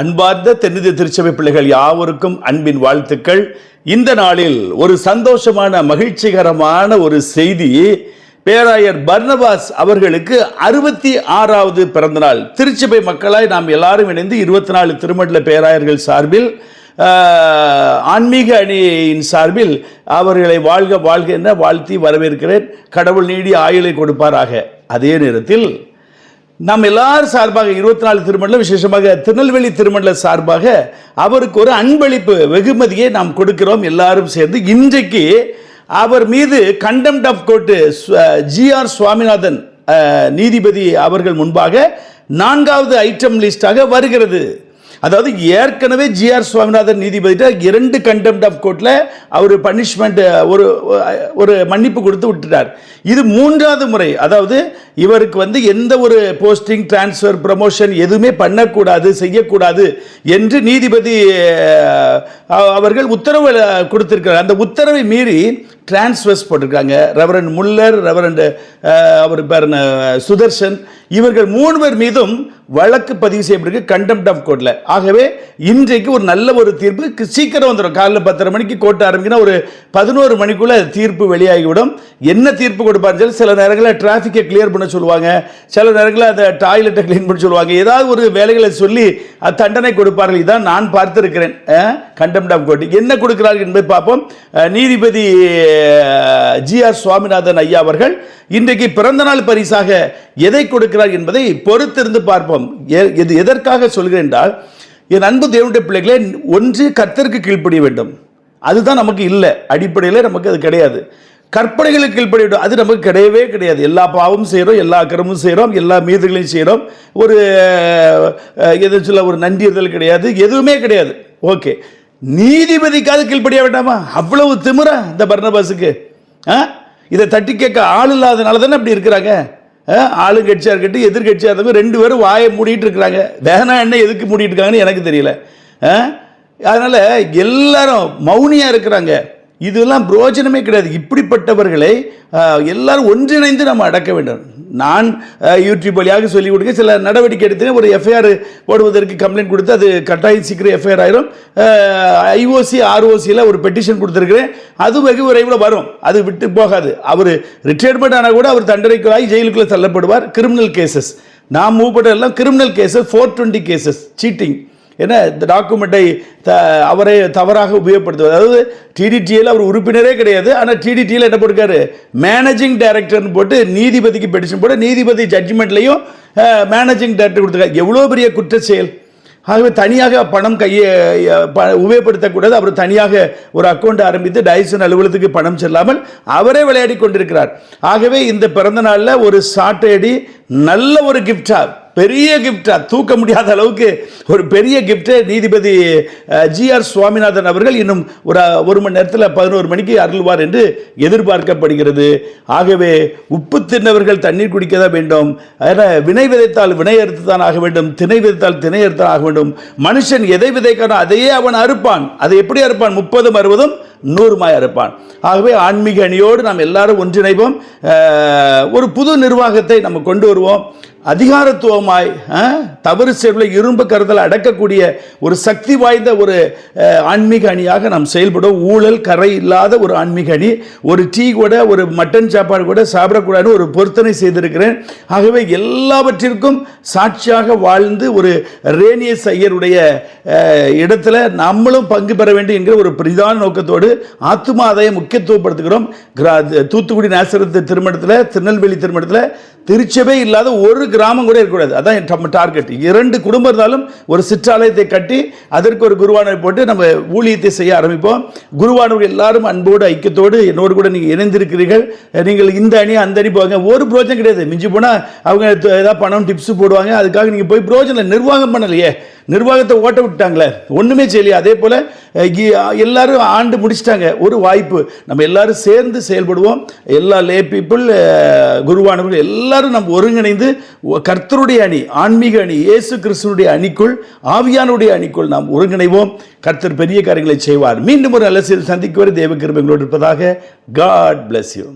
அன்பார்ந்த தென்னிதி திருச்சபை பிள்ளைகள் யாவருக்கும் அன்பின் வாழ்த்துக்கள். இந்த நாளில் ஒரு சந்தோஷமான மகிழ்ச்சிகரமான ஒரு செய்தி. பேராயர் பர்னபாஸ் அவர்களுக்கு அறுபத்தி ஆறாவது பிறந்தநாள். திருச்சபை மக்களாய் நாம் எல்லாரும் இணைந்து இருபத்தி நாலு திருமண்டல பேராயர்கள் சார்பில் ஆன்மீக அணியின் சார்பில் அவர்களை வாழ்க வாழ்க என வாழ்த்தி வரவேற்கிறேன். கடவுள் நீடி ஆயுளை கொடுப்பாராக. அதே நேரத்தில் நாம் எல்லாரும் சார்பாக இருபத்தி நாலு திருமணம் விசேஷமாக திருநெல்வேலி திருமண சார்பாக அவருக்கு ஒரு அன்பளிப்பு வெகுமதியை நாம் கொடுக்கிறோம் எல்லாரும் சேர்ந்து. இன்றைக்கு அவர் மீது contempt of court GR Swaminathan நீதிபதி அவர்கள் முன்பாக நான்காவது ஐட்டம் லிஸ்டாக வருகிறது. அதாவது ஏற்கனவே ஜிஆர் சுவாமிநாதன் நீதிபதிட்ட இரண்டு கண்டெம்ட் ஆஃப் கோர்ட்டில் அவர் பனிஷ்மெண்ட் ஒரு ஒரு மன்னிப்பு கொடுத்து விட்டுட்டார். இது மூன்றாவது முறை. அதாவது இவருக்கு வந்து எந்த ஒரு போஸ்டிங் டிரான்ஸ்ஃபர் ப்ரமோஷன் எதுவுமே பண்ணக்கூடாது செய்யக்கூடாது என்று நீதிபதி அவர்கள் உத்தரவு கொடுத்துருக்கிறார். அந்த உத்தரவை மீறி டிரான்ஸ்வர்ஸ் போட்டிருக்காங்க. ரெவரண்ட் முல்லர் ரெவரண்ட் அவர் பேர் சுதர்ஷன் இவர்கள் மூணுவர் மீதும் வழக்கு பதிவு செய்யப்பட்டிருக்கு கண்டெம்ட் ஆஃப் கோர்ட்டில் ஆகவே இன்றைக்கு ஒரு நல்ல ஒரு தீர்ப்பு சீக்கிரம் வந்துடும் காலைல பத்தரை மணிக்கு கோர்ட் ஆரம்பிக்கினா ஒரு பதினோரு மணிக்குள்ளே தீர்ப்பு வெளியாகிவிடும். என்ன தீர்ப்பு கொடுப்பாருன்னு சொல்லி சில நேரங்களில் டிராஃபிக்கை கிளியர் பண்ண சொல்லுவாங்க. சில நேரங்களில் அந்த டாய்லெட்டை க்ளீன் பண்ண சொல்லுவாங்க. ஏதாவது ஒரு வேலைகளை சொல்லி அது தண்டனை கொடுப்பார்கள். இதான் நான் பார்த்துருக்கிறேன். கண்டெம்ட் ஆஃப் கோர்ட் என்ன கொடுக்கிறார்கள் என்பதை பார்ப்போம். நீதிபதி ஜி ஆர் சுவாமிநாதன் ஐயா அவர்கள் இன்றைக்கு பிறந்தநாள் பரிசாக எதை கொடுக்கிறார் என்பதை பொறுத்திருந்து பார்ப்போம். எ- இது எதற்காக சொல்கிறேன் என்றால் என் அன்பு தேவனுடைய பிள்ளைகளே ஒன்று கர்த்தருக்கு கீழ்ப்படிய வேண்டும். அதுதான் நமக்கு இல்லை. அடிப்படையில் நமக்கு அது கிடையாது. கற்பனைகளுக்கு கீழ்ப்படிய வேண்டும். அது நமக்கு கிடையவே கிடையாது. எல்லா பாவமும் செய்கிறோம் எல்லா அக்கிரமும் செய்கிறோம் எல்லா மீதுகளையும் செய்கிறோம். ஒரு எது சொல்ல ஒரு நன்றியதல் கிடையாது. எதுவுமே கிடையாது. ஓகே. நீதிபதிக்காவது கீழ்ப்படிய வேண்டாமா? அவ்வளவு திமிரா இந்த பர்ணபாஸுக்கு ஆ? இதை தட்டி கேட்க ஆள் இல்லாதனால தானே அப்படி இருக்கிறாங்க? ஆளுங்கட்சியாக இருக்கட்டும் எதிர்கட்சியாக இருக்கட்டும் ரெண்டு பேரும் வாயை மூடிட்டு இருக்கிறாங்க. வேணா என்ன எதுக்கு மூடிட்டு இருக்காங்கன்னு எனக்கு தெரியல. ஆ? எல்லாரும் மௌனியாக இருக்கிறாங்க. இதெல்லாம் பிரயோஜனமே கிடையாது. இப்படிப்பட்டவர்களை எல்லாரும் ஒன்றிணைந்து நம்ம அடக்க வேண்டும். நான் யூடியூப் வழியாக சொல்லிக் கொடுக்க சில நடவடிக்கை எடுத்து ஒரு எஃப்ஐஆர் போடுவதற்கு கம்ப்ளைண்ட் கொடுத்து அது கட்டாயம் சீக்கிரம் எஃப்ஐஆர் ஆயிரும். ஐஓசி ஆர்ஓசியில் ஒரு பெட்டிஷன் கொடுத்துருக்குறேன். அது வெகு விரைவில் வரும். அது விட்டு போகாது. அவர் ரிட்டையர்மெண்ட் ஆனால் கூட அவர் தண்டனைக்குள்ளாகி ஜெயிலுக்குள்ளே தள்ளப்படுவார். கிரிமினல் கேசஸ் நான் மூவ் பண்ண எல்லாம் criminal cases four twenty cases cheating ஏன்னா இந்த டாக்குமெண்ட்டை த அவரை தவறாக உபயோகப்படுத்துவது அதாவது டிடிடியில் அவர் உறுப்பினரே கிடையாது ஆனால் டிடிடியில் என்ன போட்டிருக்காரு மேனேஜிங் டைரக்டர்னு போட்டு நீதிபதிக்கு பெட்டிஷன் போட்டு நீதிபதி ஜட்ஜ்மெண்ட்லையும் மேனேஜிங் டைரக்டர் கொடுத்துருக்காரு. எவ்வளோ பெரிய குற்ற செயல் ஆகவே தனியாக பணம் கையை ப- உபயோகப்படுத்தக்கூடாது. அவர் தனியாக ஒரு அக்கௌண்ட் ஆரம்பித்து டைசன் அலுவலகத்துக்கு பணம் செல்லாமல் அவரே விளையாடி கொண்டிருக்கிறார். ஆகவே இந்த பிறந்த நாளில் ஒரு சாட்டையடி நல்ல ஒரு கிஃப்டாக பெரிய கிஃப்டா தூக்க முடியாத அளவுக்கு ஒரு பெரிய கிஃப்டை நீதிபதி ஜிஆர் சுவாமிநாதன் அவர்கள் இன்னும் ஒரு ஒரு மணி நேரத்தில் பதினோரு மணிக்கு அருள்வார் என்று எதிர்பார்க்கப்படுகிறது. ஆகவே உப்பு தின்னவர்கள் தண்ணீர் குடிக்க தான் வேண்டும். அதனால் வினை விதைத்தால் வினை அறுத்து தான் ஆக வேண்டும். திணை விதைத்தால் திணை அறுத்து ஆக வேண்டும். மனுஷன் எதை விதைக்கானோ அதையே அவன் அறுப்பான். அதை எப்படி அறுப்பான்? முப்பதும் அறுபதும் நூறுமாய் அறுப்பான். ஆகவே ஆன்மீக அணியோடு நாம் எல்லாரும் ஒன்றிணைவோம். ஒரு புது நிர்வாகத்தை நம்ம கொண்டு வருவோம். அதிகாரத்துவமாய் தவறு செயல்களை இரும்பு கருதல் அடக்கக்கூடிய ஒரு சக்தி வாய்ந்த ஒரு ஆன்மீக அணியாக நாம் செயல்படும் ஊழல் கரை இல்லாத ஒரு ஆன்மீக அணி. ஒரு டீ கூட ஒரு மட்டன் சாப்பாடு கூட சாப்பிடக்கூடாதுன்னு ஒரு பொருத்தனை செய்திருக்கிறேன். ஆகவே எல்லாவற்றிற்கும் சாட்சியாக வாழ்ந்து ஒரு ரேனியஸ் ஐயருடைய இடத்துல நம்மளும் பங்கு பெற வேண்டும் என்கிற ஒரு பிரதான நோக்கத்தோடு ஆத்தும ஆதாயம் முக்கியத்துவப்படுத்துகிறோம். கிரா- தூத்துக்குடி நேசரத்து திருமணத்தில் திருநெல்வேலி திருமணத்தில் திருச்சபை இல்லாத ஒரு கிராமம் கூட இருக்கக்கூடாது. அதான் நம்ம டார்கெட் இரண்டு குடும்பம் இருந்தாலும் ஒரு சிற்றாலயத்தை கட்டி அதற்கு ஒரு குருவானவை போட்டு நம்ம ஊழியத்தை செய்ய ஆரம்பிப்போம். குருவானவர்கள் எல்லாரும் அன்போடு ஐக்கியத்தோடு என்னோடு கூட நீங்கள் இணைந்திருக்கிறீர்கள். நீங்கள் இந்த அணி அந்த அணி போவாங்க ஒரு பிரோஜனம் கிடையாது. மிஞ்சி போனால் அவங்க ஏதாவது பணம் டிப்ஸ் போடுவாங்க. அதுக்காக நீங்கள் போய் பிரோஜனம் நிர்வாகம் பண்ணலையே. நிர்வாகத்தை ஓட்ட விட்டாங்களே. ஒன்றுமே செய்யலையே. அதே போல் எல்லாரும் ஆண்டு முடிச்சிட்டாங்க. ஒரு வாய்ப்பு. நம்ம எல்லாரும் சேர்ந்து செயல்படுவோம். எல்லா லே பீப்புள் குருவானவர்கள் எல்லாரும் நம்ம ஒருங்கிணைந்து கர்த்தருடைய அணி ஆன்மீக அணி இயேசு கிறிஸ்துனுடைய அணிக்குள் ஆவியானுடைய அணிக்குள் நாம் ஒருங்கிணைவோம். கர்த்தர் பெரிய காரியங்களை செய்வார். மீண்டும் ஒரு அலசியில் சந்திக்கு வரை தேவ கிருபைகளோடு இருப்பதாக காட் பிளஸ் யூ